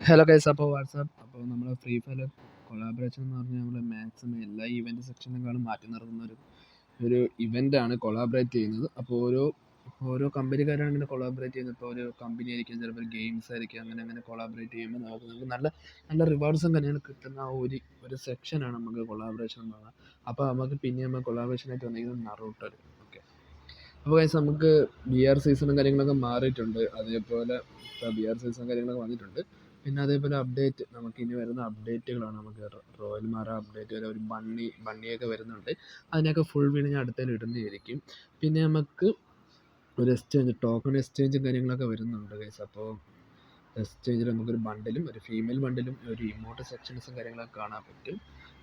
Hello guys അപ്പോൾ WhatsApp അപ്പോൾ നമ്മൾ ഫ്രീ ഫയർ കൊളാബറേഷൻ എന്ന് പറഞ്ഞാൽ നമ്മൾ മാക്സിമം എല്ലാ ഇവന്റ് സെക്ഷനേക്കാളും മാറ്റി നിർത്തുന്ന ഒരു ഒരു ഇവന്റാണ് കൊളാബറേറ്റ് ചെയ്യുന്നത്. അപ്പോൾ ഓരോ ഓരോ കമ്പനിക്കാരാണ് ഇങ്ങനെ കൊളാബറേറ്റ് ചെയ്യുന്നത്. ഇപ്പോൾ ഒരു കമ്പനി ആയിരിക്കും ചിലപ്പോൾ ഗെയിംസ് ആയിരിക്കും അങ്ങനെ അങ്ങനെ കൊളാബറേറ്റ് ചെയ്യുമ്പോൾ നമുക്ക് നമുക്ക് നല്ല നല്ല റിവാർഡ്സും കാര്യങ്ങളും കിട്ടുന്ന ആ ഒരു ഒരു സെക്ഷനാണ് നമുക്ക് കൊളാബറേഷൻ എന്ന് പറയുന്നത് അപ്പോൾ നമുക്ക് പിന്നെ നമ്മൾ കൊളാബറേഷനായിട്ട് വന്നിരിക്കുന്നത് നറൂട്ട് ഓക്കെ അപ്പോൾ ഗൈസ് നമുക്ക് ബി ആർ സീസണും കാര്യങ്ങളൊക്കെ മാറിയിട്ടുണ്ട്. അതേപോലെ ബി ആർ സീസണും കാര്യങ്ങളൊക്കെ വന്നിട്ടുണ്ട്. പിന്നെ അതേപോലെ അപ്ഡേറ്റ് നമുക്ക് ഇനി വരുന്ന അപ്ഡേറ്റുകളാണ് നമുക്ക് റോയൽ മാറ അപ്ഡേറ്റ് വരെ ഒരു ബണ്ണി ബണ്ണിയൊക്കെ വരുന്നുണ്ട്. അതിനൊക്കെ ഫുൾ വീഡിയോ ഞാൻ അടുത്തതിൽ ഇടുന്നതായിരിക്കും. പിന്നെ നമുക്ക് ഒരു എക്സ്ചേഞ്ച് ടോക്കൺ എക്സ്ചേഞ്ചും കാര്യങ്ങളൊക്കെ വരുന്നുണ്ട് ഗൈസ് അപ്പോൾ എക്സ്ചേഞ്ചിൽ നമുക്കൊരു ബണ്ടിലും ഒരു ഫീമെയിൽ ബണ്ടിലും ഒരു ഇമോട്ട് സെക്ഷൻസും കാര്യങ്ങളൊക്കെ കാണാൻ പറ്റും.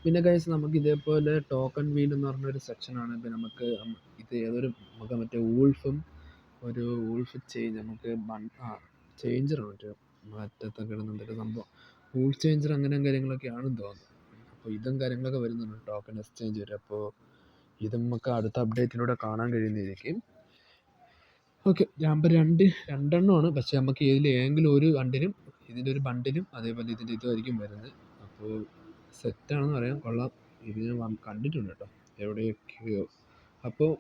പിന്നെ ഗൈസ് നമുക്ക് ഇതേപോലെ ടോക്കൺ വീൽ എന്ന് പറഞ്ഞൊരു സെക്ഷനാണ് ഇപ്പം നമുക്ക് ഇത് ഏതൊരു നമുക്ക് മറ്റേ ഊൾഫും ഒരു ഊൾഫ് ചേഞ്ച് നമുക്ക് ബൺ ആ ചേഞ്ചറാണ് മറ്റേ അറ്റത്തൊക്കെ ഇടുന്നുണ്ട് സംഭവം. റൂൾ ചേഞ്ചർ അങ്ങനെ കാര്യങ്ങളൊക്കെയാണെന്ന് തോന്നുന്നു. അപ്പോൾ ഇതും കാര്യങ്ങളൊക്കെ വരുന്നുണ്ട്. ടോക്കൺ എക്സ്ചേഞ്ച് വരെ. അപ്പോൾ ഇത് നമുക്ക് അടുത്ത അപ്ഡേറ്റിലൂടെ കാണാൻ കഴിയുന്നതായിരിക്കും. ഓക്കെ നമ്പർ രണ്ട് രണ്ടെണ്ണമാണ് പക്ഷേ നമുക്ക് ഇതിൽ ഏതെങ്കിലും ഒരു ബണ്ടിലും ഇതിന്റെ ഒരു ബണ്ടിലും അതേപോലെ ഇതിന്റെ ഇതുമായിരിക്കും വരുന്നത്. അപ്പോൾ സെറ്റാണെന്ന് പറയാം. കൊള്ളാം. ഇത് ഞാൻ കണ്ടിട്ടുണ്ട് കേട്ടോ. എവിടെയൊക്കെയോ. അപ്പോൾ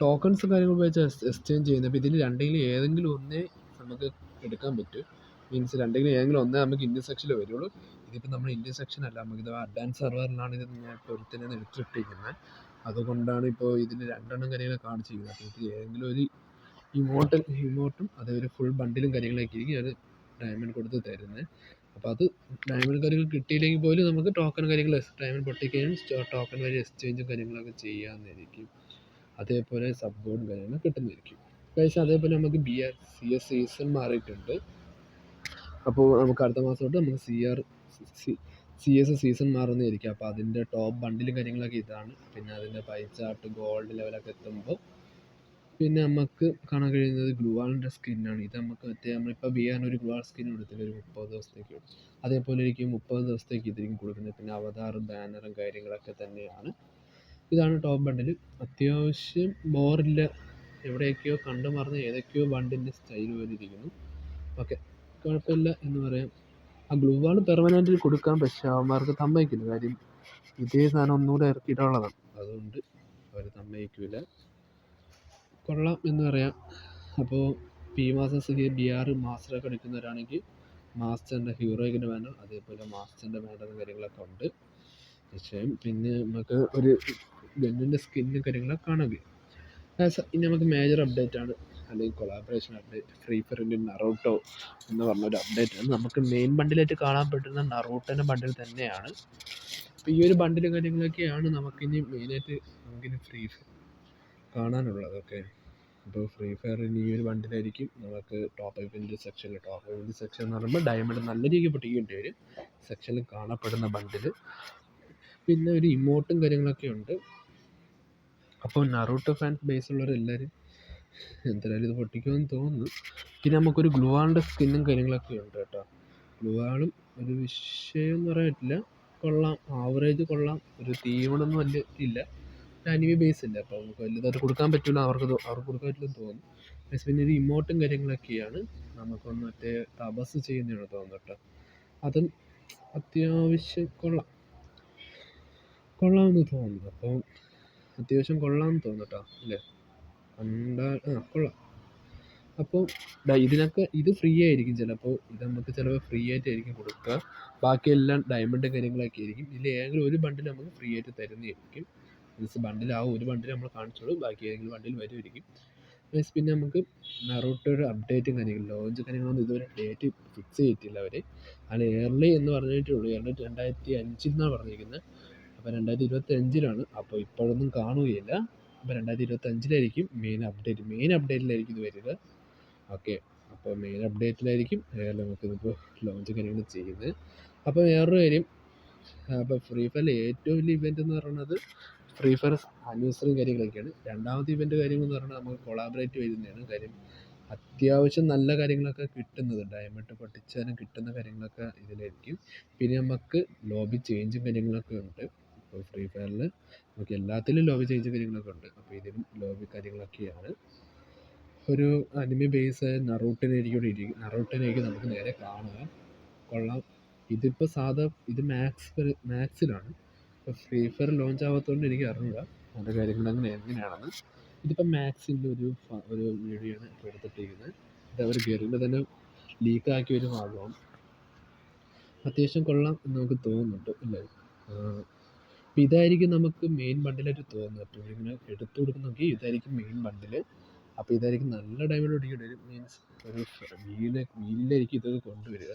ടോക്കൺസ് കാര്യങ്ങൾ ഉപയോഗിച്ച് എക്സ്ചേഞ്ച് ചെയ്യുന്നത്. അപ്പോൾ ഇതിൽ രണ്ടെങ്കിലും ഏതെങ്കിലും ഒന്നേ നമുക്ക് എടുക്കാൻ പറ്റും. മീൻസ് രണ്ടെങ്കിലും ഏതെങ്കിലും ഒന്നേ നമുക്ക് ഇന്ത്യൻ സെക്ഷനിൽ വരുള്ളൂ. ഇതിപ്പോൾ നമ്മൾ ഇന്ത്യൻ സെക്ഷൻ അല്ല നമുക്കിത് അഡ്വാൻസ് സെർവറിലാണ് ഇത് ഞാൻ ഇപ്പോൾ അതുകൊണ്ടാണ് ഇപ്പോൾ ഇതിൽ രണ്ടെണ്ണം കാര്യങ്ങളൊക്കെ കാണിച്ചിരിക്കുന്നത്. അപ്പോൾ ഇത് ഏതെങ്കിലും ഒരു ഇമോട്ടൽ ഇമോട്ടും അതേപോലെ ഫുൾ ബണ്ടിലും കാര്യങ്ങളൊക്കെ ആയിരിക്കും അത് ഡയമണ്ട് കൊടുത്ത് തരുന്നത് അപ്പോൾ അത് ഡയമണ്ട് കാര്യങ്ങൾ കിട്ടിയില്ലെങ്കിൽ പോലും നമുക്ക് ടോക്കൺ കാര്യങ്ങൾ ഡയമണ്ട് പൊട്ടിക്കുകയും ടോക്കൺ വഴി എക്സ്ചേഞ്ചും കാര്യങ്ങളൊക്കെ ചെയ്യാമെന്നായിരിക്കും അതേപോലെ സബ് ബോർഡും കാര്യങ്ങളും കിട്ടുന്നതായിരിക്കും. അതേപോലെ നമുക്ക് B R C S season മാറിയിട്ടുണ്ട്. അപ്പോൾ നമുക്ക് അടുത്ത മാസം തൊട്ട് നമുക്ക് C R C C S season മാറുന്നതായിരിക്കും അപ്പോൾ അതിന്റെ ടോപ്പ് ബണ്ടിലും കാര്യങ്ങളൊക്കെ ഇതാണ്. പിന്നെ അതിന്റെ പൈ ചാർട്ട് ഗോൾഡ് ലെവലൊക്കെ എത്തുമ്പോൾ പിന്നെ നമുക്ക് കാണാൻ കഴിയുന്നത് ഗ്ലൂവാളിന്റെ സ്കിന്നാണ് ഇത് നമുക്ക് മറ്റേ നമ്മളിപ്പോൾ ബി ആറിന് ഒരു ഗ്ലൂവാൾ സ്കിൻ കൊടുത്തില്ല ഒരു മുപ്പത് ദിവസത്തേക്ക് അതേപോലെ ഇരിക്കും മുപ്പത് ദിവസത്തേക്ക് ഇതിരിക്കും കൊടുക്കുന്നത്. പിന്നെ അവതാറും ബാനറും കാര്യങ്ങളൊക്കെ തന്നെയാണ്. ഇതാണ് ടോപ്പ് ബണ്ടിൽ അത്യാവശ്യം ബോറില്ല എവിടെയൊക്കെയോ കണ്ടു മറന്ന് ഏതൊക്കെയോ ബണ്ടിന്റെ സ്റ്റൈൽ പോലെ ഇരിക്കുന്നു. ഓക്കെ കുഴപ്പമില്ല എന്ന് പറയാം. ആ ഗ്ലൂ വാൾ പെർമനന്റിൽ കൊടുക്കാൻ പക്ഷേ അവന്മാർക്ക് സമ്മതിക്കില്ല. കാര്യം ഇതേ സാധനം ഒന്നുകൂടെ ഇറക്കിയിട്ടുള്ളതാണ്. അതുകൊണ്ട് അവർ സമ്മതിക്കില്ല കൊള്ളാം എന്ന് പറയാം. അപ്പോൾ പി മാസ്റ്റേഴ്സ് ബി ആർ മാസ്റ്ററൊക്കെ എടുക്കുന്നവരാണെങ്കിൽ മാസ്റ്ററിന്റെ ഹീറോയ്ക്കിന്റെ ബാനർ അതേപോലെ മാസ്റ്ററിന്റെ ബാനറും കാര്യങ്ങളൊക്കെ ഉണ്ട്. പക്ഷേ പിന്നെ നമുക്ക് ഒരു ഗണ്ണിന്റെ സ്കിന്നും കാര്യങ്ങളൊക്കെ കാണാൻ കഴിയും ഇനി നമുക്ക് മേജർ അപ്ഡേറ്റ് ആണ്. അല്ലെങ്കിൽ കൊളാബറേഷൻ അപ്ഡേറ്റ് ഫ്രീ ഫയറിന്റെ നറൂട്ടോ എന്ന് പറഞ്ഞൊരു അപ്ഡേറ്റ് ആണ് നമുക്ക് മെയിൻ ബണ്ടിലായിട്ട് കാണാൻ പറ്റുന്ന നറൂട്ടോന്റെ ബണ്ടിൽ തന്നെയാണ്. അപ്പോൾ ഈ ഒരു ബണ്ടിൽ കാര്യങ്ങളൊക്കെയാണ് നമുക്കിനി മെയിനായിട്ട് നമുക്കിനി ഫ്രീ ഫയർ കാണാനുള്ളത്. ഓക്കെ അപ്പോൾ ഫ്രീ ഫയറിന് ഈ ഒരു ബണ്ടിലായിരിക്കും നമുക്ക് ടോപ്പ് ഇവന്റ് സെക്ഷനിൽ ടോപ്പ് ഇവന്റ് സെക്ഷൻ എന്ന് പറയുമ്പോൾ ഡയമണ്ട് നല്ല രീതിക്ക് പൊട്ടിക്കേണ്ടി വരും. സെക്ഷനിൽ കാണപ്പെടുന്ന ബണ്ടിൽ പിന്നെ ഒരു ഇമോട്ടും കാര്യങ്ങളൊക്കെ ഉണ്ട്. അപ്പോൾ നറൂട്ടോ ഫാൻസ് ബേസ് ഉള്ളവരെല്ലാവരും എന്തായാലും ഇത് പൊട്ടിക്കുമെന്ന് തോന്നുന്നു. പിന്നെ നമുക്കൊരു ഗ്ലൂവാളിന്റെ സ്കിന്നും കാര്യങ്ങളൊക്കെ ഉണ്ട് കേട്ടോ. ഗ്ലൂവാളും ഒരു വിഷയം എന്ന് കൊള്ളാം. ആവറേജ് കൊള്ളാം. ഒരു തീവണമൊന്നും വലിയ ഇല്ല. അനിമി ബേസ് ഇല്ല? അപ്പോൾ നമുക്ക് വലുതായിട്ട് കൊടുക്കാൻ പറ്റില്ല അവർക്ക് അവർക്ക് കൊടുക്കാൻ പറ്റില്ലെന്ന് തോന്നുന്നു. പ്ലസ് പിന്നെ ഒരു ഇമോട്ടും കാര്യങ്ങളൊക്കെയാണ് നമുക്കൊന്ന് മറ്റേ തപസ് ചെയ്യുന്നതാണ് തോന്നുന്നു കേട്ടോ. അതും അത്യാവശ്യം കൊള്ളാം. കൊള്ളാമെന്ന് തോന്നുന്നു. അപ്പം അത്യാവശ്യം കൊള്ളാമെന്ന് തോന്നുന്നു കേട്ടോ അല്ലേ? കണ്ടാൽ ആ കൊള്ളാം. അപ്പോൾ ഇതിനൊക്കെ ഇത് ഫ്രീ ആയിരിക്കും ചിലപ്പോൾ ഇത് നമുക്ക് ചിലപ്പോൾ ഫ്രീ ആയിട്ടായിരിക്കും കൊടുക്കുക. ബാക്കിയെല്ലാം ഡയമണ്ട് കാര്യങ്ങളൊക്കെ ആയിരിക്കും. ഇതിൽ ഏതെങ്കിലും ഒരു ബണ്ടിൽ നമുക്ക് ഫ്രീ ആയിട്ട് തരുന്നതായിരിക്കും. മീൻസ് ബണ്ടിൽ ആ ഒരു ബണ്ടിൽ നമ്മൾ കാണിച്ചോളൂ. ബാക്കി ഏതെങ്കിലും ബണ്ടിൽ വരുമായിരിക്കും. മീൻസ് പിന്നെ നമുക്ക് നറൂട്ടോയുടെ അപ്ഡേറ്റും കാര്യങ്ങളും ലോഞ്ച് കാര്യങ്ങളൊന്നും ഇതുവരെ ഡേറ്റ് ഫിക്സ് ചെയ്തിട്ടില്ല അവർ അതിൽ എയർലി എന്ന് പറഞ്ഞിട്ടേ ഉള്ളൂ എയർലി രണ്ടായിരത്തി അഞ്ചിൽ നിന്നാണ് പറഞ്ഞിരിക്കുന്നത് അപ്പോൾ രണ്ടായിരത്തി ഇരുപത്തി അഞ്ചിലാണ് അപ്പോൾ ഇപ്പോഴൊന്നും കാണുകയില്ല. അപ്പോൾ രണ്ടായിരത്തി ഇരുപത്തഞ്ചിലായിരിക്കും മെയിൻ അപ്ഡേറ്റ് മെയിൻ അപ്ഡേറ്റിലായിരിക്കും ഇത് വരിക ഓക്കെ അപ്പോൾ മെയിൻ അപ്ഡേറ്റിലായിരിക്കും നമുക്കിതിപ്പോൾ ലോഞ്ച് കാര്യങ്ങൾ ചെയ്യുന്നത്. അപ്പോൾ വേറൊരു കാര്യം. അപ്പോൾ ഫ്രീ ഫയറിൽ ഏറ്റവും വലിയ ഇവന്റ് എന്ന് പറയുന്നത് ഫ്രീ ഫയർ ആനിവേഴ്സറി കാര്യങ്ങളൊക്കെയാണ്. രണ്ടാമത്തെ ഇവന്റ് കാര്യങ്ങൾ എന്ന് പറഞ്ഞാൽ നമുക്ക് കൊളാബറേറ്റ് വരുന്നതാണ് കാര്യം അത്യാവശ്യം നല്ല കാര്യങ്ങളൊക്കെ കിട്ടുന്നത്. ഡയമണ്ട് പൊട്ടിച്ചാലും കിട്ടുന്ന കാര്യങ്ങളൊക്കെ ഇതിലായിരിക്കും. പിന്നെ നമുക്ക് ലോബി ചേഞ്ചും കാര്യങ്ങളൊക്കെ ഉണ്ട്. അപ്പോൾ ഫ്രീ ഫയറിൽ നമുക്ക് എല്ലാത്തിലും ലോബി ചേഞ്ച് കാര്യങ്ങളൊക്കെ ഉണ്ട്. അപ്പോൾ ഇതിലും ലോബി കാര്യങ്ങളൊക്കെയാണ്. ഒരു അനിമി ബേസ് നറൂട്ടിനായിരിക്കും ഇരിക്കും നറൂട്ടിനായിരിക്കും നമുക്ക് നേരെ കാണുക. കൊള്ളാം. ഇതിപ്പോൾ സാധാ ഇത് മാത്സ് മാത്സിലാണ് ഇപ്പോൾ ഫ്രീ ഫയർ ലോഞ്ച് ആവാത്തതുകൊണ്ട് എനിക്ക് അറിഞ്ഞൂട. അതിന്റെ കാര്യങ്ങൾ അങ്ങനെ എങ്ങനെയാണെന്ന്. ഇതിപ്പോൾ മാത്സിന്റെ ഒരു ഒരു വീഡിയോ ആണ് ഇപ്പോൾ എടുത്തിട്ടിരിക്കുന്നത്. ഇത് അവർ ഗെറിന്റെ തന്നെ ലീക്കാക്കിയ ഒരു ഭാഗമാണ്. അത്യാവശ്യം കൊള്ളാം എന്ന് നമുക്ക് തോന്നുന്നുണ്ട് അല്ലേ? അപ്പം ഇതായിരിക്കും നമുക്ക് മെയിൻ ബണ്ടിലായിട്ട് തോന്നുന്നത്. അപ്പോൾ ഇങ്ങനെ എടുത്തു കൊടുക്കുന്നെങ്കിൽ ഇതായിരിക്കും മെയിൻ ബണ്ടിൽ അപ്പോൾ ഇതായിരിക്കും നല്ല ഡയമണ്ട് ഒടിക്കേണ്ടി വരും മീൻസ് ഒരു വീൽ വീലിലായിരിക്കും ഇതൊക്കെ കൊണ്ടുവരിക.